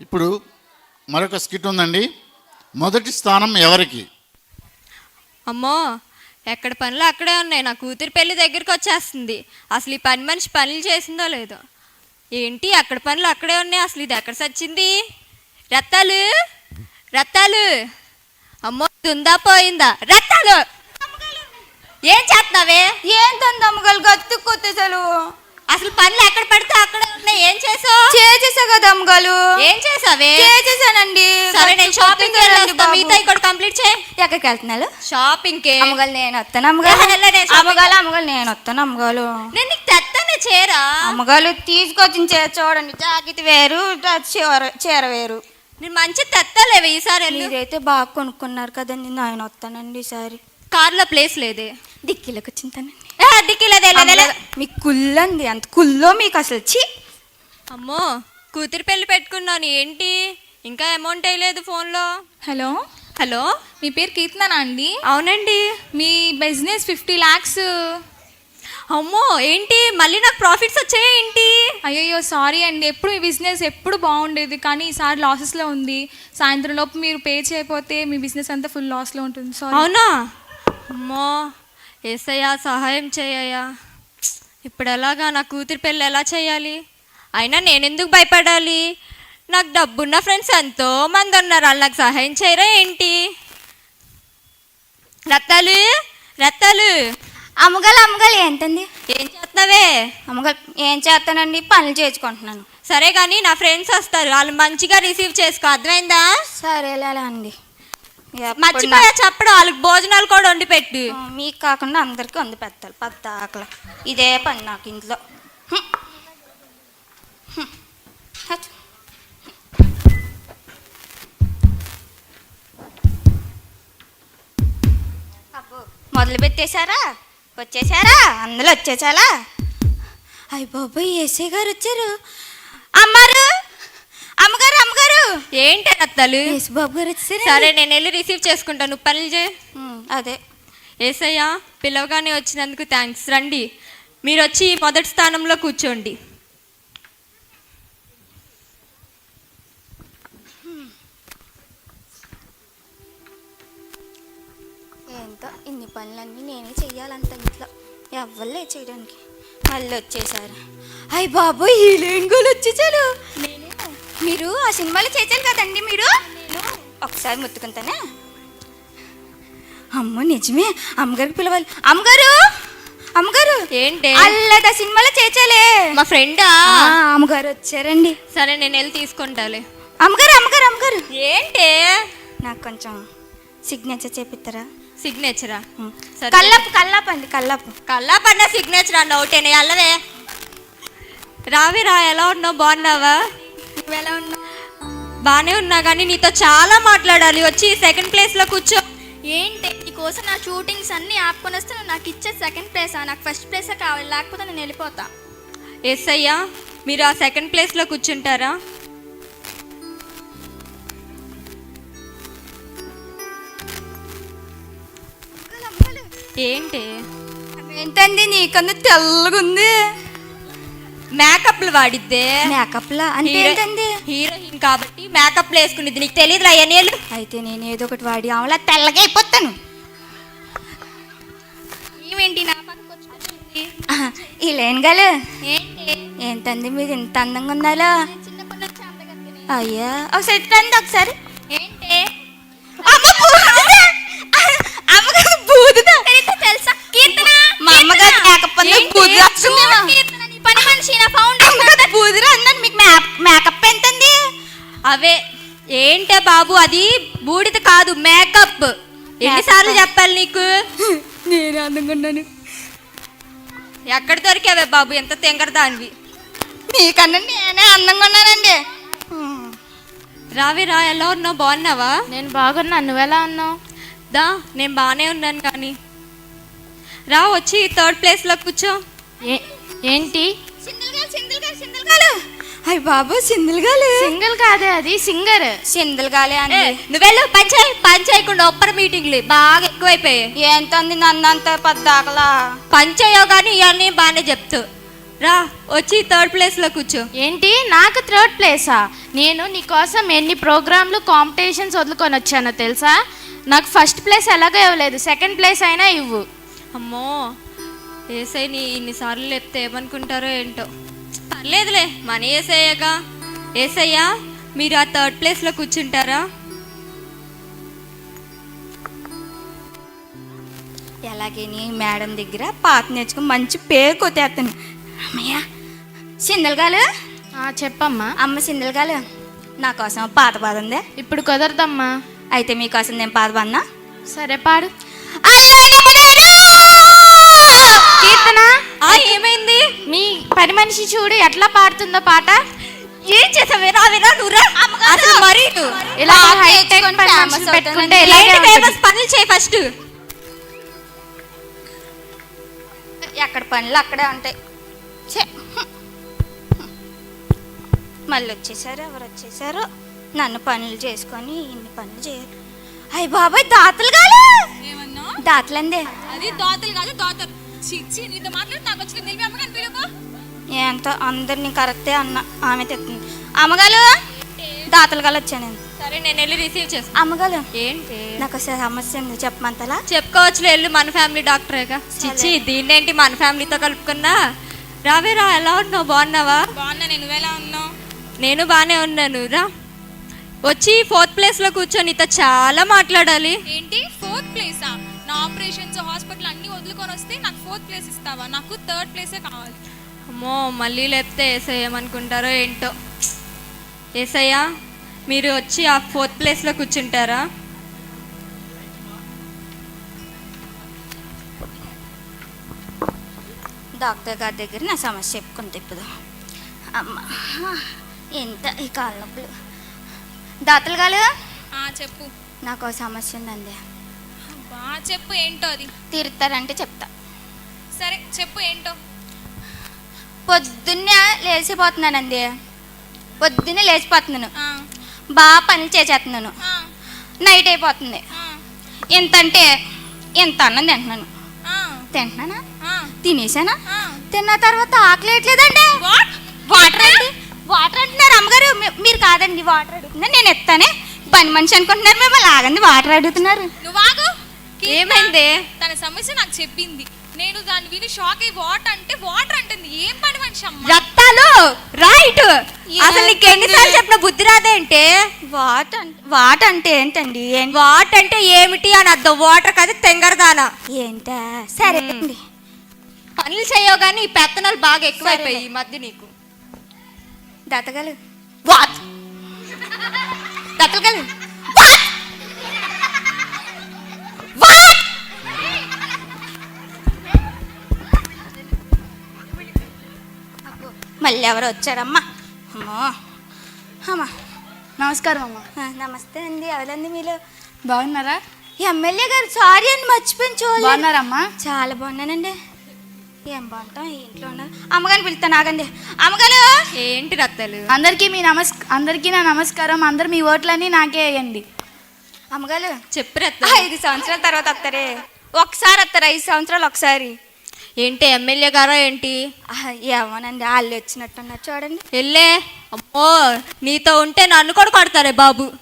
ఇప్పుడు మరొక స్కిట్ ఉందండి. మొదటి స్థానం ఎవరికి? అమ్మో ఎక్కడ పనులు అక్కడే ఉన్నాయి. నా కూతురి పెళ్ళి దగ్గరికి వచ్చేస్తుంది. అసలు ఈ పని మనిషి పనులు చేసిందో లేదో. ఏంటి అక్కడ పనులు అక్కడే ఉన్నాయి. అసలు ఇది ఎక్కడ సచ్చింది? రత్తాలు రత్తాలు. అమ్మో ఉందా పోయిందా? రత్తాలు. ఏం చేస్తున్నావే? ఏంటంత అమ్మగారు గత్తు కొత్తసలు అసలు పనులు ఎక్కడ పడితే అక్కడే ఉన్నాయి. ఏం చేసావు? చేసేసా కదా అమ్మగారు. ఏం చేసావే? చేసేసానండి. సరే నేను షాపింగ్ మిగతా ఇక్కడ కంప్లీట్ చేయి. ఎక్కడికి వెళ్తున్నారు? షాపింగ్కి. అమ్మగారు నేను వస్తాను అమ్మగారు. ఏ, వెళ్ళే, నేను వస్తాను అమ్మగారు. నేను నీకు తెస్తానే చేరా. అమ్మగారు తీసుకొచ్చిన చీర చూడండి జాకెట్ వేరు చీర చీర వేరు. నేను మంచి తెత్తలేవే ఈసారి మీరైతే బాగా కొనుక్కున్నారు కదండి. నేను వస్తానండి ఈసారి. కార్లో ప్లేస్ లేదే. దిక్కిలోకి వచ్చింతానండి మీకు కుల్లంది అంత. కుల్లో మీకు అసలు చి అమ్మో కూతురు పెళ్ళి పెట్టుకున్నాను. ఏంటి? ఇంకా అమౌంట్ వేయలేదు ఫోన్లో. హలో? హలో? మీ పేరు కీర్తనా అండి? అవునండి. మీ బిజినెస్ ఫిఫ్టీ ల్యాక్స్ అమ్మో ఏంటి? మళ్ళీ నాకు ప్రాఫిట్స్ వచ్చాయి ఏంటి? అయ్యయ్యో సారీ అండి. ఎప్పుడు మీ బిజినెస్ ఎప్పుడు బాగుండేది కానీ ఈసారి లాసెస్లో ఉంది. సాయంత్రం లోపు మీరు పే చేయకపోతే మీ బిజినెస్ అంతా ఫుల్ లాస్లో ఉంటుంది. సారీ. అవునా? అమ్మో. ఏసయ్యా సహాయం చేయయ్యా. ఇప్పుడు ఎలాగా నా కూతురు పెళ్ళి ఎలా చేయాలి? అయినా నేను ఎందుకు భయపడాలి? నాకు డబ్బున్న ఫ్రెండ్స్ ఎంతో మంది ఉన్నారు. వాళ్ళు నాకు సహాయం చేయరా ఏంటి? రత్తాలు రత్తాలు. అమ్మగారు అమ్మగారు ఏంటండి? ఏం చేస్తున్నావే? అమ్మగారు ఏం చేస్తానండి? పనులు చేసుకుంటున్నాను. సరే కానీ నా ఫ్రెండ్స్ వస్తారు. వాళ్ళు మంచిగా రిసీవ్ చేసుకో. అర్థమైందా? సరేలే అండి మర్చిపోయా చెప్పడం వాళ్ళకి భోజనాలు కూడా వండి పెట్టు. మీకు కాకుండా అందరికీ వండి పెట్టాలి పెద్ద ఆకలి ఇదే పని నాకు ఇంట్లో. మొదలు పెట్టేశారా? వచ్చేసారా అందులో వచ్చేసారా అయ్య బాబోయ్ ఏసే గారు వచ్చారు. అమ్మారు! ఏంటి గారు వచ్చారు. సరే నేను వెళ్ళి రిసీవ్ చేసుకుంటాను నువ్వు పనులు చేయి. అదే. ఏసయ్యా పిలవగానే వచ్చినందుకు థ్యాంక్స్ రండి. మీరు వచ్చి మొదటి స్థానంలో కూర్చోండి. ఏంటో ఇన్ని పనులన్నీ నేనే చెయ్యాలంత ఇంట్లో. ఎవ్వలే చేయడానికి. మళ్ళీ వచ్చేసారు. అయ్య బాబు ఈ లేనుగోలు వచ్చేసారు. మీరు ఆ సినిమాలో చేశారు కదండి మీరు? ఒకసారి ముట్టుకుంటానే? అమ్మ నిజమే. అమ్మగారికి పిలవాలి. అమ్మగారు! అమ్మగారు! ఏంటి? అల్లట సినిమాలో చేచాలే మా ఫ్రెండా? అమ్మగారు వచ్చారండి. సరే నేను వెళ్ళి తీసుకుంటాలే. అమ్మగారు అమ్మగారు అమ్మగారు! ఏంటి? నాకు కొంచెం సిగ్నేచర్ చేపిస్తారా సిగ్నేచరా సరే. కల్లాపు కల్లాపు అండి కల్లాపు. కల్లా పడిన సిగ్నేచర్ అన్న ఒకటేనే అల్లవే రావి రా. ఎలా ఉన్నావు? బాగున్నావా? ఎలా బాగానే ఉన్నా కానీ నీతో చాలా మాట్లాడాలి. వచ్చి సెకండ్ ప్లేస్లో కూర్చో. ఏంటి? నీకోసం నా షూటింగ్స్ అన్నీ ఆపుకొని వస్తే నువ్వు నాకు ఇచ్చే సెకండ్ ప్లేసా నాకు ఫస్ట్ ప్లేసే కావాలి. లేకపోతే నేను వెళ్ళిపోతా. ఎస్ అయ్యా. మీరు ఆ సెకండ్ ప్లేస్లో కూర్చుంటారా? ఏంటి? ఏంటండి నీకన్నా తెల్లగుంది. మేకప్లు వాడిద్దే. మేకప్ లా అంటే హీరో- ఏంటండి? హీరోయిన్ కాబట్టి మేకప్ వేసుకునేది నీకు తెలియదురా ఎన్నేళ్ళు అయితే నేను ఏదో ఒకటి వాడి ఆమెలా తెల్లగా అయిపోతాను. ఏమేంటి నా పక్కకు వచ్చి ఈ ఏంటి? ఏంటండి మీరు ఇంత అందంగా ఉన్నారా? నేను చిన్నప్పటి నుంచి అందగత్తిని. అయ్యా ఒకసారి రండి ఒకసారి. ఏంటి? అమ్మ! అమ్మగారు! తెలుసా? కీర్తన. మా అమ్మగారు. కీర్తన. నీ పని మనిషి నా ఫౌండర్ అమ్మగారు బూడిద అన్నాను మీకు మేకప్ మేకప్ ఎంతండి? అవే ఏంటే బాబు అది బూడిద కాదు మేకప్ ఎన్నిసార్లు చెప్పాలి నీకు? నేను అందంగా ఉన్నాను. ఎక్కడ దొరికావే బాబు ఎంత తెంగర దానివి? మీకన్నా నేనే అందంగా ఉన్నానండి. రావి రా ఎలా ఉన్నావు? బాగున్నావా? నేను బాగున్నా నువ్వెలా ఉన్నావు? దా నేను బాగానే ఉన్నాను కానీ. రా వచ్చి థర్డ్ ప్లేస్లో కూర్చో. ఏంటి? సింగిల్ గారు సింగిల్ సింగిల్ గాలు అయ్య బాబు సింగిల్ కాదే అది సింగర్. సిందులుగాలే ఏ, అండి నువ్వెళ్ళు పని చేయి పని చేయకుండా ఒప్పర మీటింగ్లు బాగా ఎక్కువైపోయాయి. ఏంతంది నన్ను అంత పెద్ద ఆకలా పని చేయవు కానీ ఇవన్నీ బాగానే చెప్తూ. రా వచ్చి థర్డ్ ప్లేస్లో కూర్చో. ఏంటి? నాకు థర్డ్ ప్లేసా? నేను నీకోసం ఎన్ని ప్రోగ్రాంలు కాంపిటీషన్స్ వదులుకొని వచ్చానో తెలుసా? నాకు ఫస్ట్ ప్లేస్ ఎలాగో ఇవ్వలేదు. సెకండ్ ప్లేస్ అయినా ఇవ్వు. అమ్మో ఏసై నీ ఇన్నిసార్లు లేపితే ఏమనుకుంటారో ఏంటో. పర్లేదులే మన ఏసయ్యగా. ఏసయ్యా మీరు ఆ థర్డ్ ప్లేస్లో కూర్చుంటారా? ఎలాగని మేడం దగ్గర పాత నేర్చుకుని మంచి పేరు కొట్టేస్తాను. అమ్మయ్య సిందలగాలు ఆ, చెప్పమ్మా. అమ్మ సిందలగాలు నా కోసం పాత పాద ఉందే. ఇప్పుడు కుదరదమ్మా. అయితే మీకోసం నేను పాత పాదనా సరే పాడు. అల్లాని ఏమైంది? మీ పని మనిషి చూడు ఎట్లా పాడుతుందో పాట? ఏం చేసావే? రావేరా నువ్వురా అసలు మరీ. ఇలా హైటెక్ పని మనుషులు పెట్టుకుంటే. ఫేమస్ పనులు చేయి ఫస్ట్ ఎక్కడ పనులు అక్కడే ఉంటాయి! మళ్ళీ వచ్చేసారు ఎవరు వచ్చేసారు? నన్ను పనులు చేసుకొని ఇన్ని పనులు చేయాలి అయ్య బాబాయ్ దాతలు కాదు ఏమన్నా? దాతలందే. అది దోతలు కాదు దోతలు. చిచ్చి నీతో మాట్లాడి నాకు వచ్చి నిలిపి అమ్మగాని పిలుపు ఎంత అందరినీ కరెక్టే అన్న ఆమె తెస్తుంది అమ్మగారు దాతలు కాలు వచ్చాను సరే నేను వెళ్ళి రిసీవ్ చేస్తాను అమ్మగారు ఏంటి? నాకు ఒక సమస్య ఉంది చెప్పమంతలా చెప్పుకోవచ్చులే వెళ్ళు మన ఫ్యామిలీ డాక్టరేగా. చిచ్చి దీన్నేంటి మన ఫ్యామిలీతో కలుపుకున్నా? రావే రా ఎలా ఉన్నావు? బాగున్నావా? బాగున్నా నేను నువ్వెలా ఉన్నావు? నేను బాగానే ఉన్నాను రా. వచ్చి ఫోర్త్ ప్లేస్లో కూర్చొని నీతో చాలా మాట్లాడాలి. ఏంటి? ఫోర్త్ ప్లేసా? నా ఆపరేషన్స్ హాస్పిటల్ అన్ని వదులుకొని వస్తే నాకు ఫోర్త్ ప్లేస్ ఇస్తావా? నాకు థర్డ్ ప్లేసే కావాలి. అమ్మో మళ్ళీ లేపితే ఏసయ్య ఏమనుకుంటారో ఏంటో. ఏసయ్య మీరు వచ్చి ఆ ఫోర్త్ ప్లేస్లో కూర్చుంటారా? డాక్టర్ గారి దగ్గర నా సమస్య చెప్పుకుంటే ఇప్పుడు అమ్మ ఎంత ఈ కాళ్ళ నొప్పులు? దాతలు కాలు ఆ చెప్పు. నాకు ఒక సమస్య ఉందండి. చెప్పు ఏంటో అది? తీరుతారంటే చెప్తా. సరే చెప్పు ఏంటో? పొద్దున్నే లేచిపోతున్నానండి. పొద్దున్నే లేచిపోతున్నాను. బాగా పనులు చేసేస్తున్నాను. నైట్ అయిపోతుంది. ఎంత అంటే ఎంత అన్నం తింటున్నాను. తింటున్నానా? తినేసానా. తిన్న తర్వాత ఆకలి వేయట్లేదండి. What? వాటర్ అండి. వాటర్ అంటున్నారు అమ్మగారు. మీరు కాదండి వాటర్ అడుగుతున్నారు. నేను ఎత్తానే. పని మనిషి అనుకుంటున్నారు. మిమ్మల్ని ఆగండి వాటర్ అడుగుతున్నారు. నువ్వు ఆగు. ఏమైంది? తన సమస్య నాకు చెప్పింది. నేను దాన్ని విని షాక్ అయ్యి వాటర్ అంటే వాటర్ అంటుంది. ఏం పని మనిషి అమ్మ రక్తాలు రైట్ అసలు నీకు ఎన్నిసార్లు చెప్పిన బుద్ధి రాదేంటే వాట్ అంటే వాట్ అంటే ఏంటండి? ఏం- వాట్ అంటే ఏమిటి అని అర్థం. వాటర్ కాదు తెంగరదానా. ఏంటా? సరే అండి. పనులు చేయవు కానీ ఈ పెత్తనాలు బాగా ఎక్కువైపోయాయి ఈ మధ్య నీకు. దత్తగలు. వాట్ దత్తగలు మళ్ళీ ఎవరు వచ్చారమ్మా. అమ్మో. అమ్మా. నమస్కారం అమ్మా. నమస్తే అండి. ఎవరండి మీరు? బాగున్నారా? ఎమ్మెల్యే గారు సారీ అండి మర్చిపోయిన బాగున్నారమ్మా? చాలా బాగున్నానండి. ఏం బాగుంటాం? ఈ ఇంట్లో ఉన్నారు. అమ్మగారిని పిలుస్తాను ఆగండి అమ్మగారు! ఏంటి రక్తాలు అందరికీ మీ నమస్ అందరికీ నా నమస్కారం. అందరు మీ ఓట్లన్నీ నాకే వేయండి. అమ్మగారు! చెప్పు రక్తాలు ఐదు సంవత్సరాల తర్వాత వస్తారే. ఒకసారి వస్తారు? ఐదు సంవత్సరాలు ఒకసారి. ఏంటి ఎమ్మెల్యే గారా ఏంటి? ఏమోనండి వాళ్ళు వచ్చినట్టున్నారు చూడండి. వెళ్ళే. అమ్మో నీతో ఉంటే నన్ను కూడా కొడతారే బాబు.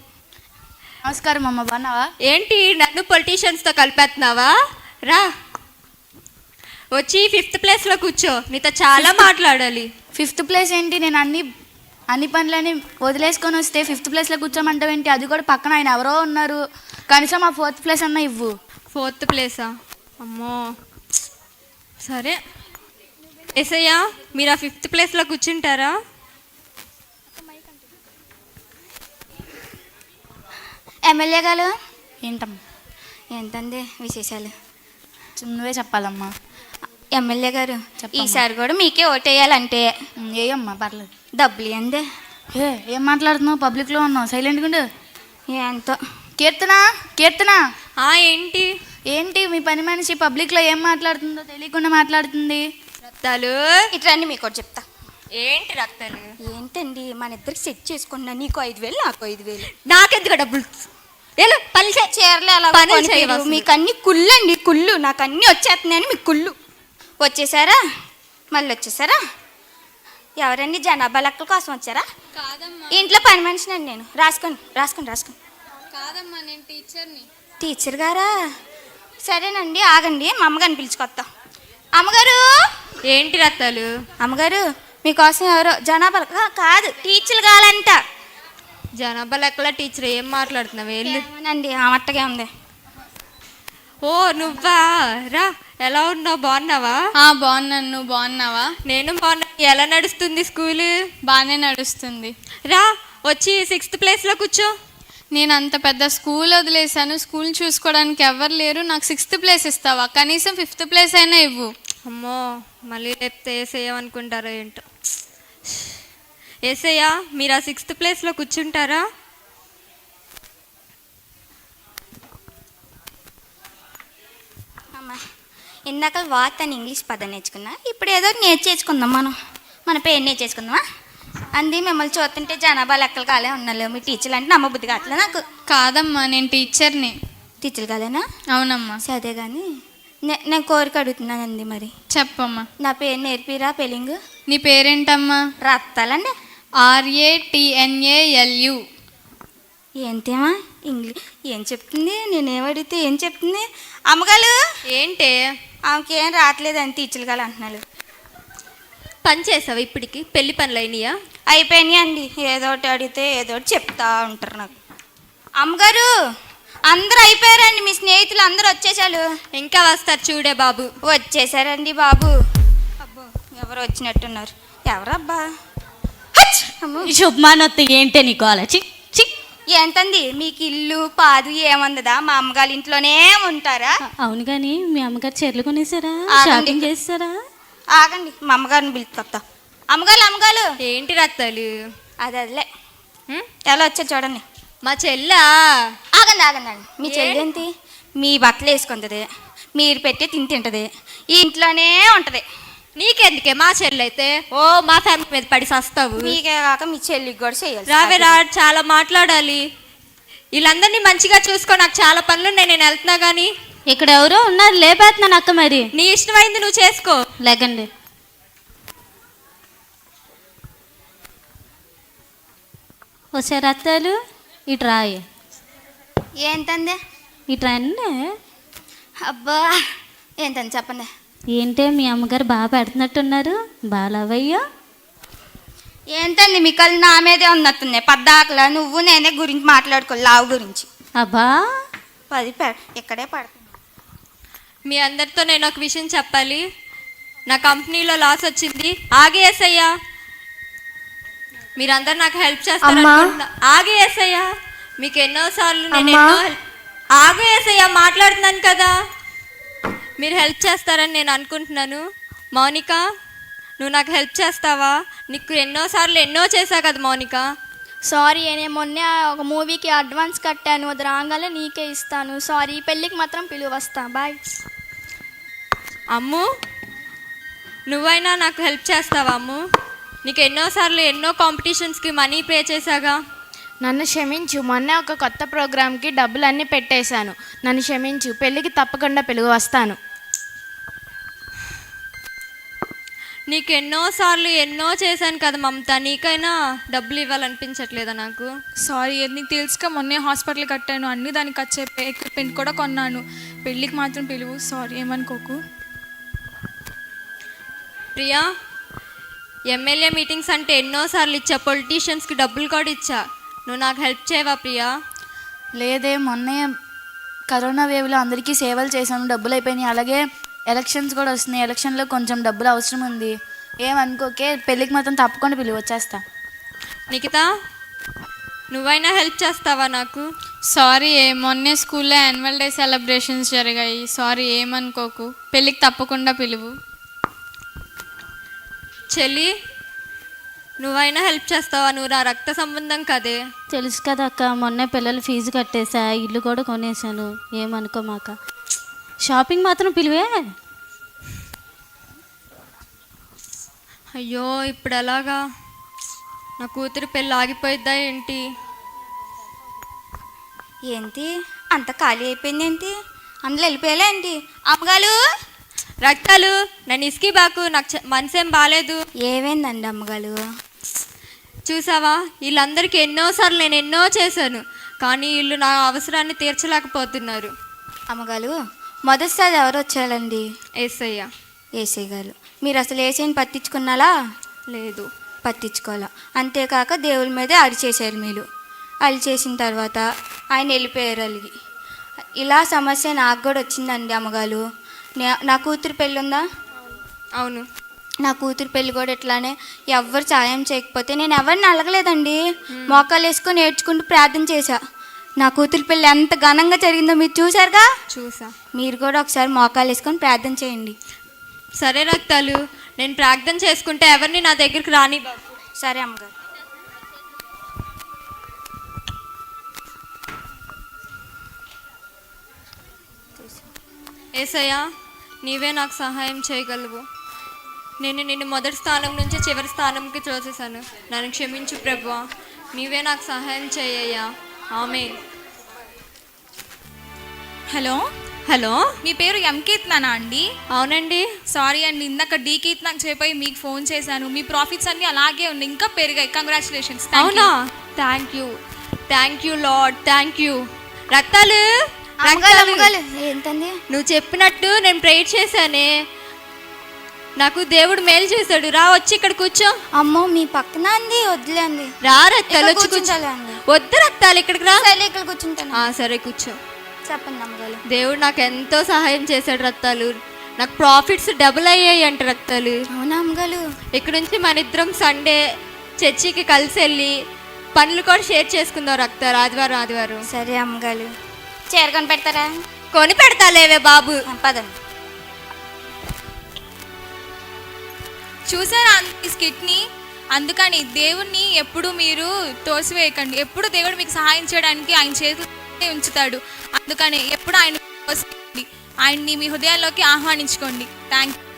నమస్కారం అమ్మ బాగున్నావా? ఏంటి నన్ను పొలిటీషియన్స్తో కలిపేస్తున్నావా? రా. వచ్చి ఫిఫ్త్ ప్లేస్లో కూర్చో. నీతో చాలా మాట్లాడాలి. ఫిఫ్త్ ప్లేస్ ఏంటి? నేను అన్ని అన్ని పనులని వదిలేసుకొని వస్తే ఫిఫ్త్ ప్లేస్లో కూర్చోమంటావేంటి? అది కూడా పక్కన ఆయన ఎవరో ఉన్నారు. కనీసం ఆ ఫోర్త్ ప్లేస్ అన్న ఇవ్వు. ఫోర్త్ ప్లేసా అమ్మో. సరే. ఎసయ్యా మీరు ఆ ఫిఫ్త్ ప్లేస్లో కూర్చుంటారా? ఎమ్మెల్యే గారు. ఏంటమ్మా? ఏంటండి విశేషాలు? నువ్వే చెప్పాలమ్మా. ఎమ్మెల్యే గారు. ఈసారి కూడా మీకే ఓటేయాలంటే. ఏయమ్మా పర్లేదు. డబ్బులు ఇవ్వండి ఏ ఏం మాట్లాడుతున్నావు? పబ్లిక్లో ఉన్నావు. సైలెంట్గా ఉండు. ఎంతో కీర్తన? కీర్తన? ఆ ఏంటి? ఏంటి మీ పని మనిషి పబ్లిక్లో ఏం మాట్లాడుతుందో తెలియకుండా మాట్లాడుతుంది? రక్తాలు? ఇట్రండి మీకు ఒకటి చెప్తా. ఏంటి రక్తాలు? ఏంటండి మన ఇద్దరికి సెట్ చేసుకున్నా నీకు ఐదు వేలు నాకు ఐదు వేలు. నాకెందుకు డబ్బులు? వెళ్ళు పని. చీరలు అలా. చేయవు అసలు. మీకు అన్ని కుళ్ళు అండి కుళ్ళు. నాకు అన్ని వచ్చేస్తున్నాయని మీకు కుళ్ళు. వచ్చేసారా? మళ్ళీ వచ్చేసారా? ఎవరండి జనాభా లెక్కల కోసం వచ్చారా? ఇంట్లో పని మనిషినండి నేను. రాసుకోండి రాసుకోండి రాసుకోండి. కాదమ్మా నేను టీచర్ని టీచర్ గారా? సరేనండి ఆగండి మా అమ్మగారిని పిలుచుకొస్తాం. అమ్మగారు! ఏంటి రత్తాలు అమ్మగారు మీకోసం ఎవరో జనాభా లెక్క- కాదు టీచర్లు కావాలంట జనాభా లెక్కల టీచర్ ఏం మాట్లాడుతున్నావు? వెళ్ళు ఏమోనండి ఆ మట్టగే ఉంది. ఓ నువ్వా? రా ఎలా ఉన్నావు? బాగున్నావా? ఆ బాగున్నాను. నువ్వు బాగున్నావా? నేను బాగున్నా. ఎలా నడుస్తుంది స్కూల్? బాగానే నడుస్తుంది. రా వచ్చి సిక్స్త్ ప్లేస్లో కూర్చో. నేను అంత పెద్ద స్కూల్ వదిలేశాను. స్కూల్ చూసుకోవడానికి ఎవరు లేరు. నాకు సిక్స్త్ ప్లేస్ ఇస్తావా? కనీసం ఫిఫ్త్ ప్లేస్ అయినా ఇవ్వు. అమ్మో మళ్ళీ రేపు వేసేయమనుకుంటారో ఏంటో. వేసేయా మీరు ఆ సిక్స్త్ ప్లేస్లో కూర్చుంటారా? అమ్మా ఇందాక వాత్ అని ఇంగ్లీష్ పదం నేర్చుకున్నా ఇప్పుడు ఏదో నేర్చేసుకుందాం మనం. మన పేరు నేర్చేసుకుందామా? అంది మిమ్మల్ని చూస్తుంటే జనాభా లెక్కలు కాలే ఉన్నాలే మీ టీచర్లు అంటే నమ్మబుద్ధి కావట్లే నాకు. కాదమ్మా నేను టీచర్ని. టీచర్లు కాలేనా? అవునమ్మా. సరే కానీ నేను కోరిక అడుగుతున్నానండి మరి. చెప్పమ్మా. నా పేరు నేర్పిరా పెళ్ళింగ్? నీ పేరేంటమ్మా? రత్తాలండి. ఆర్ఏటిఎన్ఏఎల్యు ఏంటేమా? ఇంగ్లీష్ ఏం చెప్తుంది? నేనేం అడిగితే ఏం చెప్తుంది? అమ్మగారు! ఏంటే? ఆమెకి ఏం రావట్లేదని టీచర్లు కాలు అంటున్నారు పని చేసావా ఇప్పటికి? పెళ్ళి పనులు అయినాయా? అయిపోయినాయి అండి ఏదో ఒకటి అడిగితే ఏదో ఒకటి చెప్తా ఉంటారు నాకు. అమ్మగారు అందరూ అయిపోయారండి. మీ స్నేహితులు అందరూ వచ్చేసారు ఇంకా వస్తారు చూడే బాబు. వచ్చేసారండి బాబు. అబ్బో ఎవరు వచ్చినట్టున్నారు? ఎవరబ్బా? హచ్! అమ్మో. ఈ శుభమానొత్త ఏంటే నీకు అలా? చి చి. ఏంటండి? మీకు ఇల్లు పాదు ఏముందదా? మా అమ్మగారి ఇంట్లోనే ఉంటారా? అవును కానీ మీ అమ్మగారు చీరలు కొనేసారా. షాపింగ్ చేస్తారా? ఆగండి మా అమ్మగారిని పిలుచుకొస్తా. అమ్మగారు అమ్మగారు. ఏంటి రత్తాలు? అది అదిలే? ఎలా వచ్చారు చూడండి. మా చెల్లా? ఆగండి ఆగండి ఆగండి. మీ చెల్లి ఏంటి మీ బట్టలు వేసుకుంటుంది. మీరు పెట్టే తిని తింటది. ఈ ఇంట్లోనే ఉంటది. నీకెందుకే మా చెల్లైతే ఓ మా ఫ్యామిలీ మీద పడి సస్తావు. మీకే కాక మీ చెల్లికి కూడా చేయాలి రావే రా చాలా మాట్లాడాలి. వీళ్ళందరినీ మంచిగా చూసుకో నాకు చాలా పనులు ఉన్నాయి నేను వెళ్తున్నా కానీ ఇక్కడ ఎవరో ఉన్నారు లేపేస్తున్నాను అక్క మరి. నీ ఇష్టమైంది నువ్వు చేసుకో. లేకండి. ఒకసారి అత్తాలు ఇటు రాయి. ఏంటండి ఇటు రండి అబ్బా ఏంటండి చెప్పండి. ఏంటే మీ అమ్మగారు బాగా పెడుతున్నట్టున్నారు? బాలవయ్యా? ఏంటండి మీ కళ్ళు నా మీదే ఉన్నట్టున్నాయి? పద్దాకలా నువ్వు నేనే గురించి మాట్లాడుకో లావు గురించి. అబ్బా. పది ఇక్కడే పడుతుంది మీ అందరితో నేను ఒక విషయం చెప్పాలి. నా కంపెనీలో లాస్ వచ్చింది. ఆగేసయ్యా మీరందరు నాకు హెల్ప్ చేస్తారు అనుకుంటున్నా. ఆగేసయ్యా మీకు ఎన్నో సార్లు నేను ఎన్నో హెల్ప్ ఆగేసయ్యా మాట్లాడుతున్నాను కదా. మీరు హెల్ప్ చేస్తారని నేను అనుకుంటున్నాను. మౌనిక నువ్వు నాకు హెల్ప్ చేస్తావా? నీకు ఎన్నోసార్లు ఎన్నో చేశా కదా మౌనిక? సారీ నేను మొన్న ఒక మూవీకి అడ్వాన్స్ కట్టాను. అది రాగానే నీకే ఇస్తాను. సారీ పెళ్ళికి మాత్రం పిలువ వస్తా బాయ్ అమ్ము నువ్వైనా నాకు హెల్ప్ చేస్తావా అమ్ము? నీకు ఎన్నోసార్లు ఎన్నో కాంపిటీషన్స్కి మనీ పే చేశాగా. నన్ను క్షమించు. మొన్న ఒక కొత్త ప్రోగ్రామ్కి డబ్బులు అన్నీ పెట్టేశాను. నన్ను క్షమించు. పెళ్ళికి తప్పకుండా పిలుగు వస్తాను నీకు ఎన్నోసార్లు ఎన్నో చేశాను కదా మమత నీకైనా డబ్బులు ఇవ్వాలనిపించట్లేదా నాకు? సారీ నీకు తెలుసుగా మొన్నే హాస్పిటల్ కట్టాను అన్ని దానికి వచ్చే ఎక్విప్మెంట్ కూడా కొన్నాను. పెళ్ళికి మాత్రం పిలువు సారీ ఏమనుకోకు. ప్రియా ఎమ్మెల్యే మీటింగ్స్ అంటే ఎన్నోసార్లు ఇచ్చా పొలిటీషియన్స్కి డబ్బులు కూడా ఇచ్చా. నువ్వు నాకు హెల్ప్ చేయవా ప్రియా? లేదే మొన్నే కరోనా వేవ్లో అందరికీ సేవలు చేశాను డబ్బులు అయిపోయినాయి. అలాగే ఎలక్షన్స్ కూడా వస్తున్నాయి. ఎలక్షన్లో కొంచెం డబ్బులు అవసరం ఉంది. ఏమనుకోకే పెళ్ళికి మాత్రం తప్పకుండా పిలువ వచ్చేస్తా. నిఖిత నువ్వైనా హెల్ప్ చేస్తావా నాకు? సారీ ఏ మొన్నే స్కూల్లో యాన్యువల్ డే సెలబ్రేషన్స్ జరిగాయి. సారీ ఏమనుకోకు. పెళ్ళికి తప్పకుండా పిలువు. చెల్లి నువ్వైనా హెల్ప్ చేస్తావా? నువ్వు నా రక్త సంబంధం కదే. తెలుసు కదా అక్క మొన్నే పిల్లలు ఫీజు కట్టేసా ఇల్లు కూడా కొనేసాను ఏమనుకోమాక. షాపింగ్ మాత్రం పిలివే. అయ్యో ఇప్పుడు ఎలాగా నా కూతురు పెళ్ళి ఆగిపోయిద్దా ఏంటి? ఏంటి? అంత ఖాళీ అయిపోయింది ఏంటి? అందులో వెళ్ళిపోయాలే ఏంటి? అమ్మగారు? రక్తాలు నన్ను ఇసుకి బాకు నాకు మనసేం బాగాలేదు ఏమైందండి అమ్మగారు? చూసావా? వీళ్ళందరికీ ఎన్నోసార్లు నేను ఎన్నో చేశాను కానీ వీళ్ళు నా అవసరాన్ని తీర్చలేకపోతున్నారు. అమ్మగారు మొదటిసారి ఎవరు వచ్చారండి? ఏసయ్య. ఏసీ గారు. మీరు అసలు ఏసీని పట్టించుకున్నారా లేదు. పట్టించుకోవాలా. అంతేకాక దేవుడి మీదే అరిచేశారు మీరు. అరిచేసిన తర్వాత ఆయన వెళ్ళిపోయారు అలిగి. ఇలా సమస్య నాకు కూడా వచ్చిందండి అమ్మగారు. నే- నా కూతురు పెళ్ళి ఉందా? అవును. నా కూతురు పెళ్ళి కూడా ఇట్లానే ఎవ్వరు సాయం చేయకపోతే నేను ఎవరిని అడగలేదండి. మోకాలు వేసుకొని నేర్చుకుంటూ ప్రార్థన చేశా. నా కూతురు పెళ్ళి ఎంత ఘనంగా జరిగిందో మీరు చూశారుగా? చూసా. మీరు కూడా ఒకసారి మోకాలు వేసుకొని ప్రార్థన చేయండి. సరే రక్తాలు నేను ప్రార్థన చేసుకుంటే ఎవరిని నా దగ్గరికి రాని బాబు? సరే అమ్మగారు. ఏసయ్యా నీవే నాకు సహాయం చేయగలవు. నేను నిన్ను మొదటి స్థానం నుంచి చివరి స్థానంకి చూసేసాను నన్ను క్షమించు ప్రభువా. నీవే నాకు సహాయం చేయయ్యా. ఆమె. హలో? హలో? మీ పేరు ఎం కీర్తనా అండి? అవునండి. సారీ అండి ఇందాక డీ కీర్తనకు చేపోయి మీకు ఫోన్ చేశాను. మీ ప్రాఫిట్స్ అన్నీ అలాగే ఉన్నాయి ఇంకా పెరిగాయి. కంగ్రాచులేషన్స్ అవునా? థ్యాంక్ యూ థ్యాంక్ యూ లాడ్ థ్యాంక్ యూ రక్తాలు ఏంటండి? నువ్వు చెప్పినట్టు నేను ప్రేయర్ చేశానే. నాకు దేవుడు మేలు చేశాడు. రా వచ్చి ఇక్కడ కూర్చో. అమ్మో మీ పక్కన అంది వద్దులేండి రా ఇక్కడ వచ్చి వద్దు రక్తాలు ఇక్కడికి రా. సరే ఇక్కడ కూర్చుంటాను. ఆ, సరే కూర్చో. చెప్పండి అమ్మగారు. దేవుడు నాకు ఎంతో సహాయం చేశాడు రక్తాలు నాకు ప్రాఫిట్స్ డబుల్ అయ్యాయి అంట రక్తాలు అవునా అమ్మగారు? ఇక్కడ నుంచి మన ఇద్దరం సండే చర్చికి కలిసి వెళ్ళి పనులు కూడా షేర్ చేసుకుందాం రక్తాలు ఆదివారం ఆదివారం. సరే అమ్మగారు. చీర కొని పెడతారా? కొని పెడతాలేవే బాబు. పదండి. చూసారా ఈ స్కిట్ని? అందుకని దేవుణ్ణి ఎప్పుడు మీరు తోసివేయకండి. ఎప్పుడు దేవుడు మీకు సహాయం చేయడానికి ఆయన చేతులు ఉంచుతాడు. అందుకని ఎప్పుడు ఆయన తోసివేయండి. ఆయన్ని మీ హృదయాల్లోకి ఆహ్వానించుకోండి. Thank you